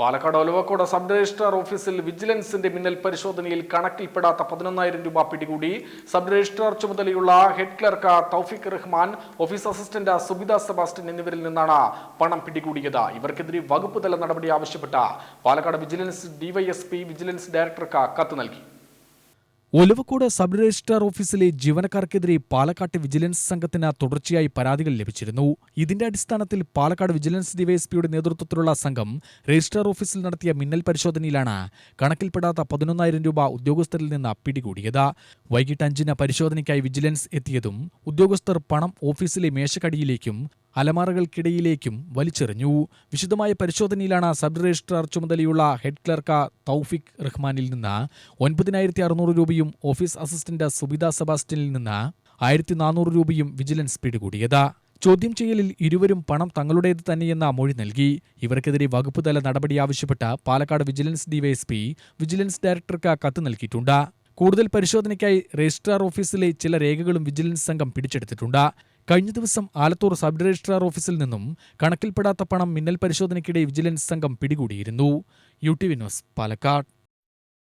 Palakkad Olavakkode sub registrar ഓഫീസിൽ വിജിലൻസിന്റെ മിന്നൽ പരിശോധനയിൽ കണക്കിൽപ്പെടാത്ത പതിനൊന്നായിരം രൂപ പിടികൂടി. സബ് രജിസ്ട്രാർ ചുമതലയുള്ള head clerk Thoufiq Rahman office assistant Subitha Sebastian എന്നിവരിൽ നിന്നാണ് പണം പിടികൂടിയത്. ഇവർക്കെതിരെ വകുപ്പ് തല നടപടി ആവശ്യപ്പെട്ട പാലക്കാട് വിജിലൻസ് ഡിവൈഎസ്പി വിജിലൻസ് ഡയറക്ടർക്ക് കത്ത് നൽകി. ഒലവക്കോട് സബ് രജിസ്ട്രാർ ഓഫീസിലെ ജീവനക്കാർക്കെതിരെ പാലക്കാട്ട് വിജിലൻസ് സംഘത്തിന് തുടർച്ചയായി പരാതികൾ ലഭിച്ചിരുന്നു. ഇതിന്റെ അടിസ്ഥാനത്തിൽ പാലക്കാട് വിജിലൻസ് ഡിവൈഎസ്പിയുടെ നേതൃത്വത്തിലുള്ള സംഘം രജിസ്ട്രാർ ഓഫീസിൽ നടത്തിയ മിന്നൽ പരിശോധനയിലാണ് കണക്കിൽപ്പെടാത്ത പതിനൊന്നായിരം രൂപ ഉദ്യോഗസ്ഥരിൽ നിന്ന് പിടികൂടിയത്. വൈകിട്ട് അഞ്ചിന് പരിശോധനയ്ക്കായി വിജിലൻസ് എത്തിയതും ഉദ്യോഗസ്ഥർ പണം ഓഫീസിലെ മേശക്കടിയിലേക്കും അലമാറകൾക്കിടയിലേക്കും വലിച്ചെറിഞ്ഞു. വിശദമായ പരിശോധനയിലാണ് സബ് രജിസ്ട്രാർ ചുമതലയുള്ള ഹെഡ് ക്ലർക്ക് തൗഫിക് റഹ്മാനിൽ നിന്ന് ഒൻപതിനായിരത്തി അറുന്നൂറ് രൂപയും ഓഫീസ് അസിസ്റ്റന്റ് സുബിത സെബാസ്റ്റ്യനിൽ നിന്ന് ആയിരത്തി നാനൂറ് രൂപയും വിജിലൻസ് പിടികൂടിയത്. ചോദ്യം ചെയ്യലിൽ ഇരുവരും പണം തങ്ങളുടേത് തന്നെയെന്ന മൊഴി നൽകി. ഇവർക്കെതിരെ വകുപ്പ് തല നടപടി ആവശ്യപ്പെട്ട് പാലക്കാട് വിജിലൻസ് ഡിവൈഎസ്പി വിജിലൻസ് ഡയറക്ടർക്ക് കത്ത് നൽകിയിട്ടുണ്ട്. കൂടുതൽ പരിശോധനയ്ക്കായി രജിസ്ട്രാർ ഓഫീസിലെ ചില രേഖകളും വിജിലൻസ് സംഘം പിടിച്ചെടുത്തിട്ടുണ്ട്. കഴിഞ്ഞ ദിവസം ആലത്തൂർ സബ് രജിസ്ട്രാർ ഓഫീസിൽ നിന്നും കണക്കിൽപ്പെടാത്ത പണം മിന്നൽ പരിശോധനയ്ക്കിടെ വിജിലൻസ് സംഘം പിടികൂടിയിരുന്നു. U T V news Palakkad.